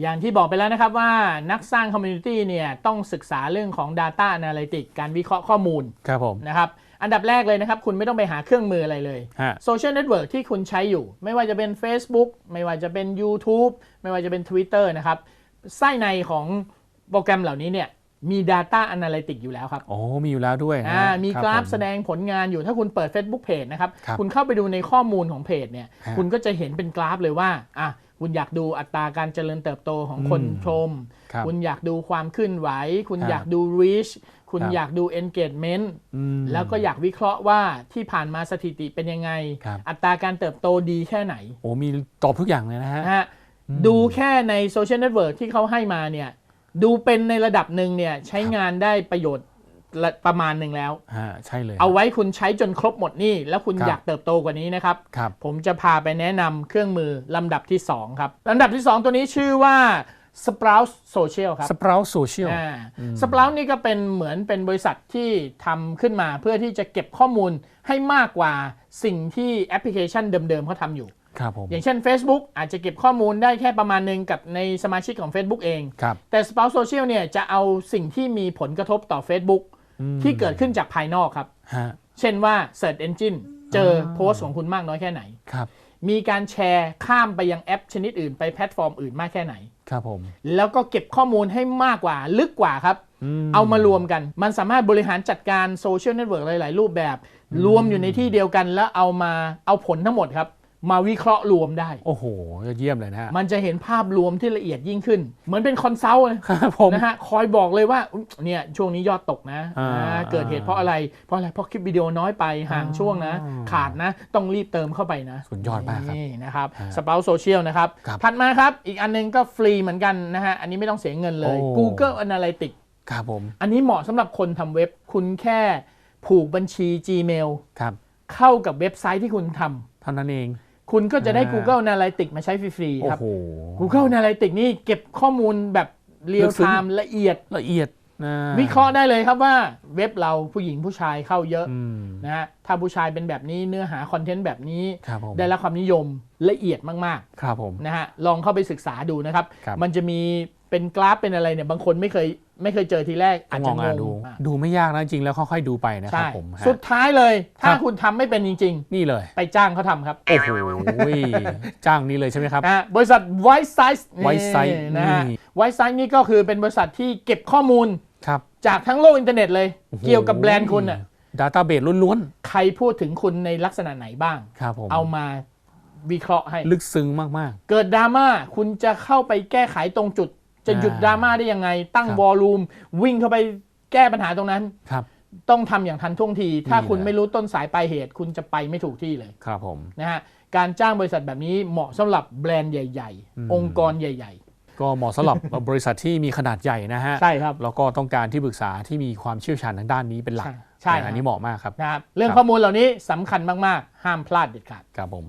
อย่างที่บอกไปแล้วนะครับว่านักสร้างคอมมูนิตี้เนี่ยต้องศึกษาเรื่องของ Data Analytics การวิเคราะห์ข้อมูลครับผมนะครับอันดับแรกเลยนะครับ คุณไม่ต้องไปหาเครื่องมืออะไรเลยฮะโซเชียลเน็ตเวิร์กที่คุณใช้อยู่ ไม่ว่าจะเป็น Facebook ไม่ว่าจะเป็น YouTube ไม่ว่าจะเป็น Twitter นะครับไส้ในของโปรแกรมเหล่านี้เนี่ยมี Data Analytics อยู่แล้วครับโอ้มีอยู่แล้วด้วยนะอ่ามีคบกราฟผมแสดงผลงานอยู่ถ้าคุณเปิด Facebook Page นะครับครับคุณเข้าไปดูในข้อมูลของเพจเนี่ยฮะคุณก็จะเห็นเป็นกราฟเลยว่าอะ คุณอยากดูอัตราการเจริญเติบโตของคนอืมชมครับคุณอยากดูความเคลื่อนไหว คุณครับอยากดู reach คุณครับอยากดู engagement อืมแล้วก็อยากวิเคราะห์ว่าที่ผ่านมาสถิติเป็นยังไงครับอัตราการเติบโตดีแค่ไหน โอ้มีตอบทุกอย่างเลยนะฮะนะฮะดูแค่ในโซเชียลเน็ตเวิร์กที่เขาให้มาเนี่ย ดูเป็นในระดับหนึ่งเนี่ยใช้งานได้ประโยชน์ละ ประมาณหนึ่งแล้วฮะใช่เลยเอาไว้คุณใช้จนครบหมดนี่แล้วคุณครับอยากเติบโตกว่านี้นะครับ ครับ ผมจะพาไปแนะนำเครื่องมือลำดับที่ 2 ครับลำดับที่ 2 ตัวนี้ชื่อว่า Sprout Social ครับสปราวโซเชียล อ่า Sprout นี่ก็เป็นเหมือนเป็นบริษัทที่ทำขึ้นมาเพื่อที่จะเก็บข้อมูลให้มากกว่าสิ่งที่แอปพลิเคชันเดิมๆเขาทำอยู่ ครับผม อย่างเช่น Facebook อาจจะเก็บข้อมูลได้แค่ประมาณหนึงกับในสมาชิกของ Facebook เอง ครับ แต่ Sprout Social เนี่ยจะเอาสิ่งที่มีผลกระทบต่อ Facebook ที่เกิดขึ้นจากภายนอกครับฮะเช่นว่า Search Engine เจอโพสต์ของคุณมากน้อยแค่ไหนครับมีการแชร์ข้ามไปยังแอปชนิดอื่นไปแพลตฟอร์มอื่นมากแค่ไหน ครับผม แล้วก็เก็บข้อมูลให้มากกว่าลึกกว่าครับมเอามารวมกัน มันสามารถบริหารจัดการโซเชียลเน็ตเวิร์กหลาย ๆ รูปแบบ รวมอยู่ในที่เดียวกันแล้วเอามาเอาผลทั้งหมดครับ มาวิเคราะห์รวมได้ โอ้โหยอดเยี่ยมเลยนะฮะ มันจะเห็นภาพรวมที่ละเอียดยิ่งขึ้น เหมือนเป็นคอนซัลท์เลยครับผม นะฮะคอยบอกเลยว่าอุ๊ยเนี่ยช่วงนี้ยอดตกนะอ่าอ่าเกิดเหตุเพราะอะไร เพราะอะไรเพราะคลิปวิดีโอน้อยไปห่างช่วงนะ อ่า ขาดนะ ต้องรีบเติมเข้าไปนะ สุดยอดมากครับ นี่นะครับฮะสปาโซเชียลนะครับ ครับถัดมาครับ อีกอันนึงก็ฟรีเหมือนกันนะฮะ อันนี้ไม่ต้องเสียเงินเลย โอ้ Google Analytics ครับผม อันนี้เหมาะสำหรับคนทำเว็บ คุณแค่ผูกบัญชี Gmail ครับ เข้ากับเว็บไซต์ที่คุณทำ เท่านั้นเอง คุณก็จะได้อ่า Google Analytics มาใช้ฟรีๆโอ้ครับโห Google Analytics นี่เก็บข้อมูลแบบเรียลึลกซึ้ไทงม์ละเอียดละเอียดนะวิเคราะห์ได้เลยครับว่าเว็บเราผู้หญิงผู้ชายเข้าเยอะอืมนะฮะถ้าผู้ชายเป็นแบบนี้เนื้อหาคอนเทนต์แบบนี้ครับผมได้รับความนิยมละเอียดมากครับผมๆนะฮะลองเข้าไปศึกษาดูนะครับครับ มันจะมีเป็นกราฟเป็นอะไรเนี่ยบางคนไม่เคย ไม่เคยเจอทีแรกต้อาอจงลจะองงอ่านดูงอะดูไม่ยากนะจริงแล้วค่อยๆดูไปนะครัใช่บผมฮะสุดท้ายเลย ถ้าครับคุณทำไม่เป็นจริงนี่เลยๆไปจ้างเขาทำครับ โอ้โหจ้างนี้เลยใช่ไหมครับนะฮะบริษัท White Size White Size นะฮะนี่ White Size นี่ก็คือเป็นบริษัทที่เก็บข้อมูลครับจากทั้งโลกอินเทอร์เน็ตเลยโอ้โหเกี่ยวกับแบรนด์คุณอะดาต้าเบสล้วนใครพูดถึงคุณในลักษณะไหนบ้างๆครับผมเอามาวิเคราะห์ให้ลึกซึ้งมากเกิดดราม่าคุณจะเข้าไปแก้ไขตรงจุด จะหยุดอ่าดราม่าได้ยังไง ตั้งครับวอลลุ่มวิ่งเข้าไปแก้ปัญหาตรงนั้นๆครับต้องทำอย่างทันท่วงที ถ้านี่คุณแหละไม่รู้ต้นสายปลายเหตุ คุณจะไปไม่ถูกที่เลยครับผมนะฮะการจ้างบริษัทแบบนี้เหมาะสำหรับแบรนด์ใหญ่อืมๆองค์กรใหญ่ก็เหมาะสำหรับบริษัทที่มีขนาดใหญ่นะฮะๆใช่ครับแล้วก็ต้องการที่ปรึกษาที่มีความเชี่ยวชาญทางด้านนี้เป็นหลักใช่ใช่อันนี้เหมาะมากครับนะครับเรื่องครับข้อมูลเหล่านี้สำคัญมากๆ ห้ามพลาดเด็ดขาดครับผม